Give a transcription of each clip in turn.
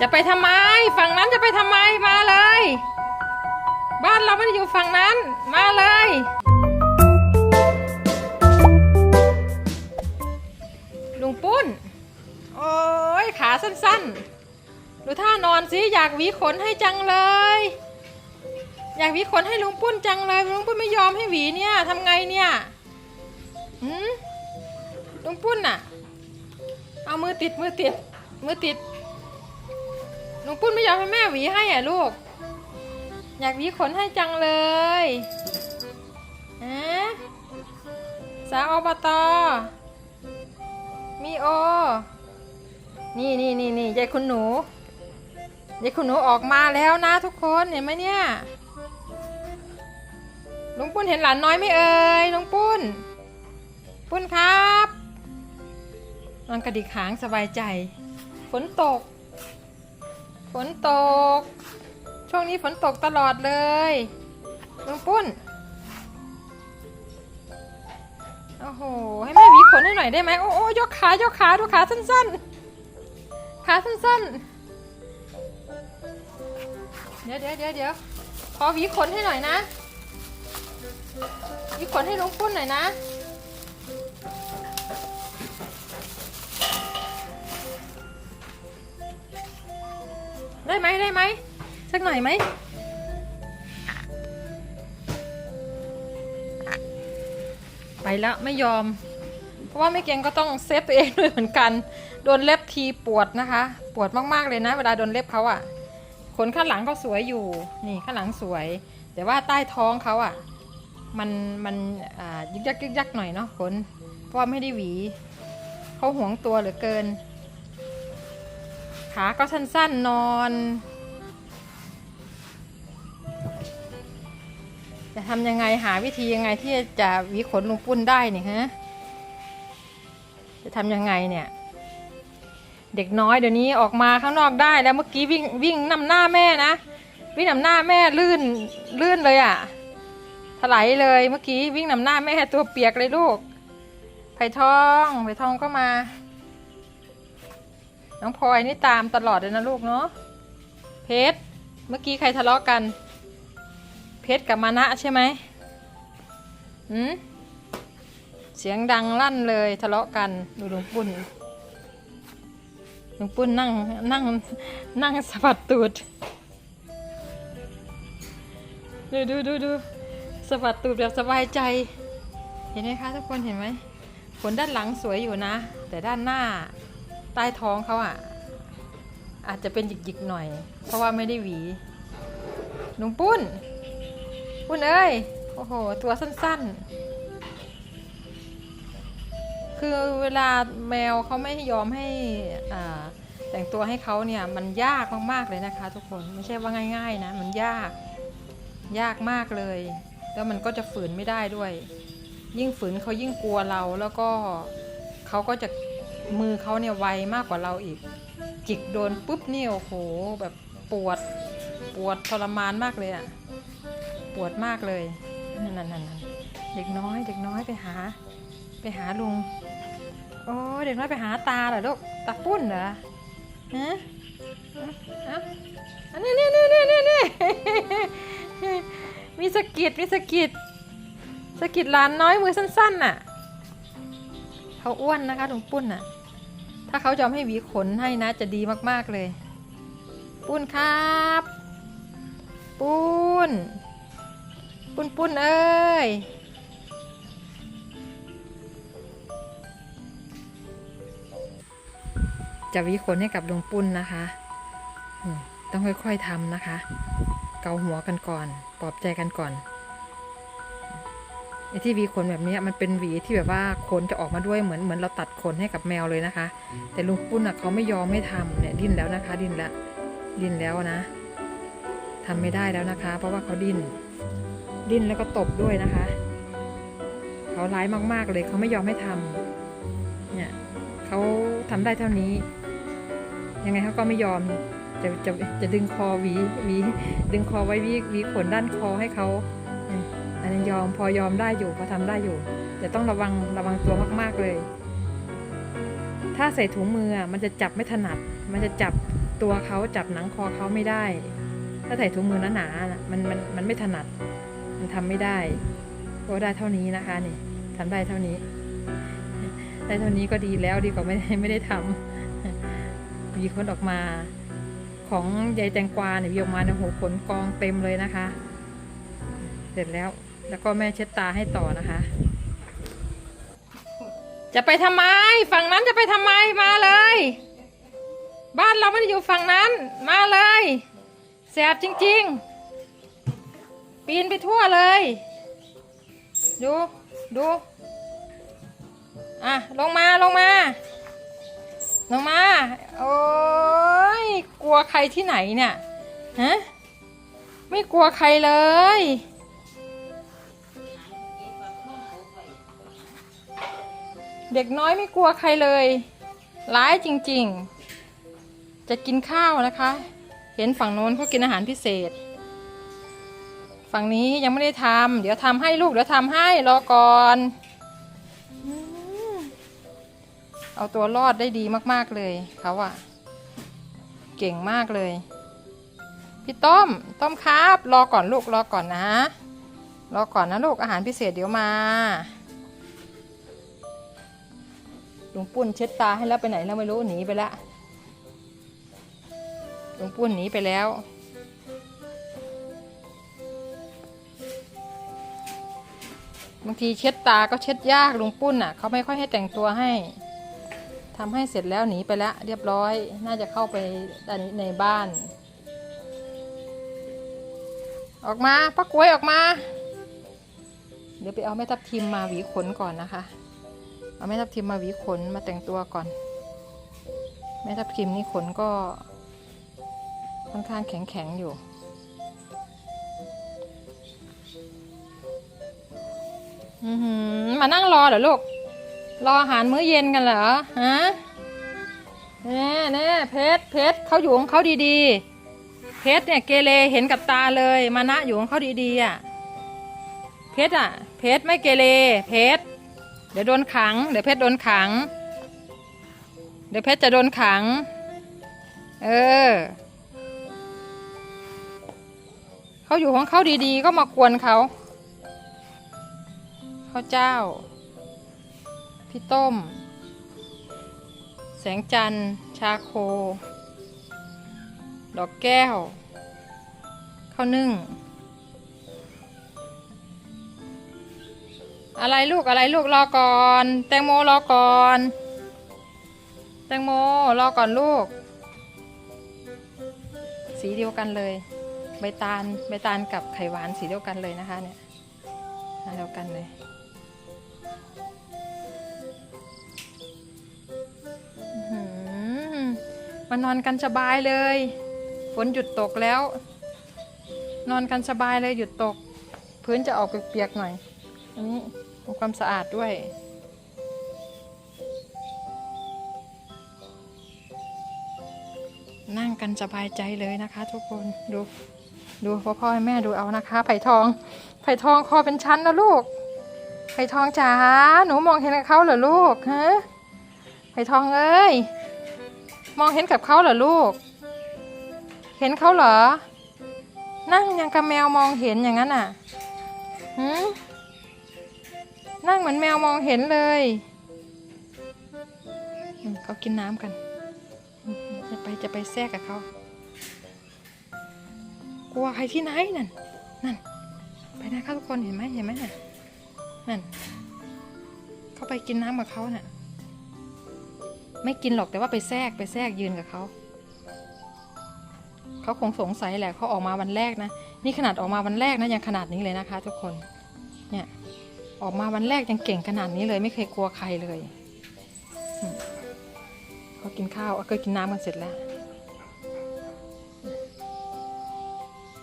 จะไปทำไม ฝั่งนั้นจะไปทำไมมาเลย บ้านเราไม่ได้อยู่ฝั่งนั้นมาเลย ลุงปุ้น โอ้ยขาสั้นๆ ดูท่านอนสิอยากหวีขนให้จังเลย อยากหวีขนให้ลุงปุ้นจังเลยลุงปุ้นไม่ยอมให้หวีเนี่ยทำไงเนี่ยหืมลุงปุ้นน่ะ เอามือติดมือติดมือติด ลุงปุ้นไม่ยอมให้แม่หวีให้อะลูก อยากหวีขนให้จังเลยอะสาวอบตมีโอ นี่นี่นี่นี่ยายคุณหนูยายคุณหนูออกมาแล้วนะทุกคนเห็นไหมเนี่ยลุงปุ้นเห็นหลานน้อยไม่เอ่ยลุงปุ้น ปุ้นครับนอนกระดิกหางสบายใจ ฝนตก ฝนตก ช่วงนี้ฝนตกตลอดเลยลุงปุ้น โอ้โห ให้แม่หวีขนให้หน่อยได้ไหมโอ้โอ้ยกขายกขาดูขาสั้นๆ ขาสั้นๆ เดี๋ยวเดี๋ยวเดี๋ยวเดี๋ยวขอหวีขนให้หน่อยนะหวีขนให้ลุงปุ้นหน่อยนะ ได้ไหมได้ไหมสักหน่อยไหมไปแล้วไม่ยอม เพราะว่าไม่เก่งก็ต้องเซฟตัวเองด้วยเหมือนกัน โดนเล็บทีปวดนะคะ ปวดมากๆเลยนะ เวลาโดนเล็บเขาอะ่ะขนข้างหลังก็สวยอยู่นี่ข้างหลังสวย แต่ว่าใต้ท้องเขาอะ่ะมันมันยึกยักยึกยักหน่อยเนาะขนเพราะว่าไม่ได้หวีเขาหวงตัวเหลือเกิน ขาก็สั้นๆนอน จะทำยังไงหาวิธียังไงที่จะหวีขนลุงปุ้นได้เนี่ยฮะ จะทำยังไงเนี่ย เด็กน้อยเดี๋ยวนี้ออกมาข้างนอกได้แล้วเมื่อกี้วิ่งวิ่งนำหน้าแม่นะ วิ่งนำหน้าแม่ลื่นลื่นเลยอะ่ะถลายเลยเมื่อกี้วิ่งนำหน้าแม่ตัวเปียกเลยลูกไผ่ทองไผ่ทองก็มา น้องพลอยนี่ตามตลอดเลยนะลูกเนาะ เพชร เมื่อกี้ใครทะเลาะกัน เพชรกับมานะใช่ไหมหืมเสียงดังลั่นเลยทะเลาะกันดูหลุงปุ้นหลุงปุ้นนั่งนั่งนั่งสะบัดตูด ดูดูดูดูสะบัดตูดแบบสบายใจ เห็นไหมคะทุกคนเห็นไหมขนด้านหลังสวยอยู่นะ แต่ด้านหน้า ใต้ท้องเขาอะ อาจจะเป็นหยิกๆหน่อย เพราะว่าไม่ได้หวีลุงปุ้น ปุ้นเอ้ย โอ้โห ตัวสั้นๆ คือเวลาแมวเขาไม่ยอมให้แต่งตัวให้เขาเนี่ย มันยากมากๆเลยนะคะ ทุกคน ไม่ใช่ว่าง่าย ๆ นะ มันยาก ยากมากเลย แล้วมันก็จะฝืนไม่ได้ด้วย ยิ่งฝืนเขายิ่งกลัวเรา แล้วก็เขาก็จะ มือเขาเนี่ยไวมากกว่าเราอีก จิกโดนปุ๊บนี่โอ้โหแบบปวดปวดทรมานมากเลยอะปวดมากเลยนั่นนั่นนั่นเด็กน้อย เด็กน้อยไปหา ไปหาลุงโอ้เด็กน้อยไปหาตาเหรอลูกตาปุ้นเหรอฮะเอ้าอันนี้นี่นี่นี่นี่นี่มีสะกิดมีสะกิดสะกิดหลานน้อยมือสั้นๆน่ะ เขาอ้วนนะคะลุงปุ้นน่ะ ถ้าเขายอมให้หวีขนให้นะจะดีมากๆเลย ปุ้นครับ ปุ้น ปุ้นปุ้นเอ้ยจะวีขนให้กับลุงปุ้นนะคะ ต้องค่อยๆทำนะคะ เกาหัวกันก่อน ปลอบใจกันก่อน อ้ที่หวีขนแบบเนี้ยมันเป็นหวีที่แบบว่าขนจะออกมาด้วยเหมือนเหมือนเราตัดขนให้กับแมวเลยนะคะ แต่ลุงปุ้นอะเขาไม่ยอมไม่ทำเนี่ยดิ้นแล้วนะคะ ดิ้นแล้วดิ้นแล้วนะทำไม่ได้แล้วนะคะ เพราะว่าเขาดิ้นดิ้นแล้วก็ตบด้วยนะคะเขาร้ายมาก ๆเลยเขาไม่ยอมให้ทำเนี่ยเขาทำได้เท่านี้ ยังไงเขาก็ไม่ยอมจะจะจะดึงคอหวีหวีดึงคอไว้หวีหวีขนด้านคอให้เขาเนี่ย อันนี้ยอมพอยอมได้อยู่พอทำได้อยู่แต่ต้องระวังระวังตัวมากๆเลย ถ้าใส่ถุงมือมันจะจับไม่ถนัด มันจะจับตัวเขาจับหนังคอเขาไม่ได้ ถ้าใส่ถุงมือหนาๆนะมันมันมันไม่ถนัด มันทำไม่ได้ก็ได้เท่านี้นะคะนี่ทำได้เท่านี้ ได้เท่านี้ก็ดีแล้วดีกว่าไม่ได้ไม่ได้ทำมีคนออกมาของยายแตงกวาเนี่ยมีออกมาเนี่ยโหขนกองเต็มเลยนะคะ เสร็จแล้ว แล้วก็แม่เช็ดตาให้ต่อนะคะ จะไปทำไม ฝั่งนั้นจะไปทำไมมาเลย บ้านเราไม่ได้อยู่ฝั่งนั้น มาเลยแสบจริง ๆ ปีนไปทั่วเลย ดูดูอะลงมาลงมาลงมา โอ้ยกลัวใครที่ไหนเนี่ยฮะไม่กลัวใครเลย เด็กน้อยไม่กลัวใครเลย ร้ายจริงๆ จะกินข้าวนะคะ เห็นฝั่งโน้นเขากินอาหารพิเศษ ฝั่งนี้ยังไม่ได้ทำเดี๋ยวทำให้ลูกเดี๋ยวทำให้รอก่อนเอาตัวรอดได้ดีมากๆเลยเขาอะเก่งมากเลย พี่ต้มต้มครับ รอก่อนลูกรอก่อนนะ รอก่อนนะลูกอาหารพิเศษเดี๋ยวมา ลุงปุ้นเช็ดตาให้แล้วไปไหนแล้วไม่รู้หนีไปแล้วลุงปุ้นหนีไปแล้ว บางทีเช็ดตาก็เช็ดยากลุงปุ้นอะเขาไม่ค่อยให้แต่งตัวให้ทำให้เสร็จแล้วหนีไปแล้วเรียบร้อย น่าจะเข้าไปด้านในบ้าน ออกมาป้ากล้วยออกมา เดี๋ยวไปเอาแม่ทับทิมมาหวีขนก่อนนะคะ เอาแม่ทับทิมมาหวีขนมาแต่งตัวก่อน แม่ทับทิมนี่ขนก็ค่อนข้างแข็งแข็งอยู่ อือหือมานั่งรอเหรอลูก รออาหารมื้อเย็นกันเหรอฮะแน่แน่เพชรเพชรเขาอยู่ของเขาดีๆ เพชรเนี่ยเกเรเห็นกับตาเลยมานะอยู่ของเขาดีๆอะ เพชรอะ เพชรไม่เกเรเพชร ดี๋ยวโดนขัง เดี๋ยวเพชรโดนขัง เดี๋ยวเพชรจะโดนขัง เออ เขาอยู่ของเขาดีๆ ก็มากวนเขาข้าวเจ้า พี่ต้ม แสงจันทร์ ชาโค ดอกแก้ว ข้าวนึ่ง อะไรลูกอะไรลูกรอก่อน แตงโมรอก่อน แตงโมรอก่อนลูก สีเดียวกันเลย ใบตาลใบตาลกับไข่หวานสีเดียวกันเลยนะคะเนี่ยสีเดียวกันเลยมานอนกันสบายเลย ฝนหยุดตกแล้ว นอนกันสบายเลยหยุดตก พื้นจะออกเปียกๆหน่อย อันนี้ ทำความสะอาดด้วย นั่งกันสบายใจเลยนะคะ ทุกคนดูดูพ่อพ่อแม่ดูเอานะคะ ไผ่ทอง ไผ่ทองคอเป็นชั้นนะลูก ไผ่ทองจ๋าหนูมองเห็นกับเขาเหรอลูกฮะไผ่ทองเอ้ยมองเห็นกับเขาเหรอลูก เห็นเขาเหรอ นั่งยังกับแมวมองเห็นอย่างนั้นอะหืม นั่งเหมือนแมวมองเห็นเลยเขากินน้ำกัน จะไปจะไปแทรกกับเขา กลัวใครที่ไหนนั่น นั่น ไปนะคะทุกคนเห็นไหมเห็นไหมน่ะนั่น เขาไปกินน้ำกับเขาน่ะ ไม่กินหรอกแต่ว่าไปแทรกไปแทรกยืนกับเขาเขาคงสงสัยแหละเขาออกมาวันแรกนะ นี่ขนาดออกมาวันแรกนะยังขนาดนี้เลยนะคะ ทุกคน เนี่ย ออกมาวันแรกยังเก่งขนาดนี้เลยไม่เคยกลัวใครเลยเขากินข้าวก็กินน้ำกันเสร็จแล้ว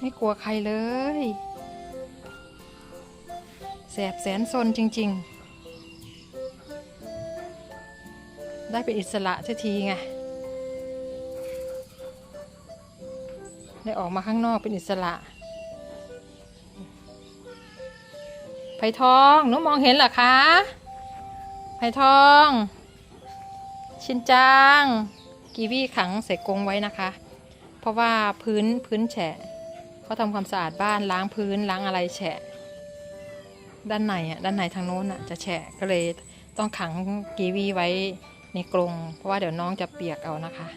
ไม่กลัวใครเลยแสบแสนซนจริง ๆ ได้เป็นอิสระเสียทีไงได้ออกมาข้างนอกเป็นอิสระ ไผ่ทองหนูมองเห็นเหรอคะไผ่ทอง ชินจัง กีวีขังใส่กรงไว้นะคะ เพราะว่าพื้นพื้นแฉะเขาทำความสะอาดบ้านล้างพื้นล้างอะไรแฉะ ด้านในอะด้านในทางโน้นอะจะแฉะก็เลยต้องขังกีวีไว้ในกรงเพราะว่าเดี๋ยวน้องจะเปียกเอานะคะ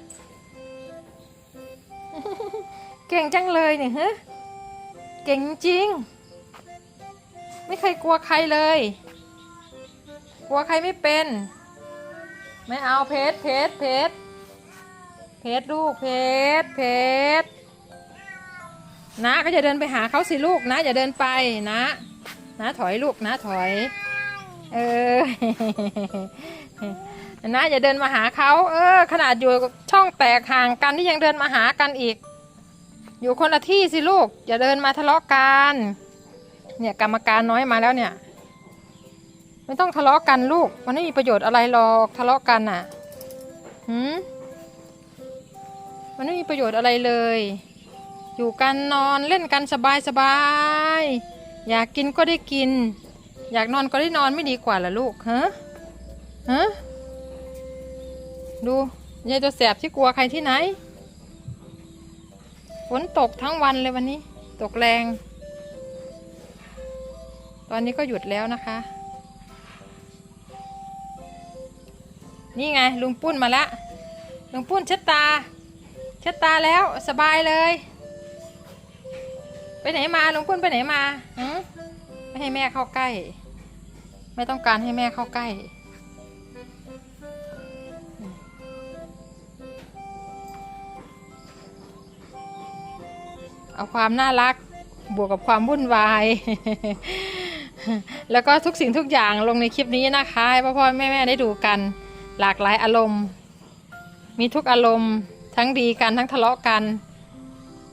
เก่งจังเลยเนี่ยฮะเก่งจริง ไม่เคยกลัวใครเลย กลัวใครไม่เป็น ไม่เอาเพชรเพชรเพชรเพชรลูกเพชรเพชรนะก็จะเดินไปหาเขาสิลูกนะ อย่าเดินไปนะ นะถอยลูกนะถอย เออนะอย่าเดินมาหาเขาเออ ขนาดอยู่ช่องแตกห่างกันที่ยังเดินมาหากันอีก อยู่คนละที่สิลูก อย่าเดินมาทะเลาะกัน เนี่ยกรรมการน้อยมาแล้วเนี่ย ไม่ต้องทะเลาะกันลูก มันไม่มีประโยชน์อะไรหรอกทะเลาะกันอะหืมมันไม่มีประโยชน์อะไรเลย อยู่กันนอนเล่นกันสบายสบายอยากกินก็ได้กิน อยากนอนก็ได้นอนไม่ดีกว่าเหรอลูกฮะฮะดูยายตัวแสบที่กลัวใครที่ไหนฝนตกทั้งวันเลยวันนี้ ตกแรง ตอนนี้ก็หยุดแล้วนะคะ นี่ไงลุงปุ้นมาละลุงปุ้นเช็ดตาเช็ดตาแล้วสบายเลย ไปไหนมาลุงปุ้นไปไหนมาหืมไม่ให้แม่เข้าใกล้ ไม่ต้องการให้แม่เข้าใกล้เอาความน่ารักบวกกับความวุ่นวาย แล้วก็ทุกสิ่งทุกอย่างลงในคลิปนี้นะคะให้พ่อพ่อแม่แม่ได้ดูกัน หลากหลายอารมณ์ มีทุกอารมณ์ทั้งดีกันทั้งทะเลาะกัน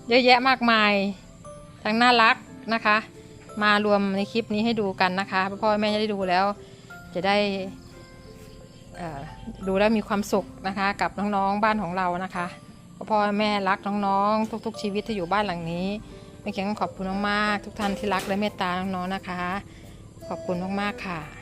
เยอะแยะมากมาย ทั้งน่ารักนะคะ มารวมในคลิปนี้ให้ดูกันนะคะพ่อพ่อแม่จะได้ดูแล้ว จะได้ดูแล้วมีความสุขนะคะ กับน้องๆบ้านของเรานะคะพ่อพ่อแม่รักน้องๆ ทุก ๆ ชีวิตที่อยู่บ้านหลังนี้ ไม่เคียงขอบคุณมากๆทุกท่านที่รักและเมตตาน้องๆนะคะ ขอบคุณมากๆค่ะ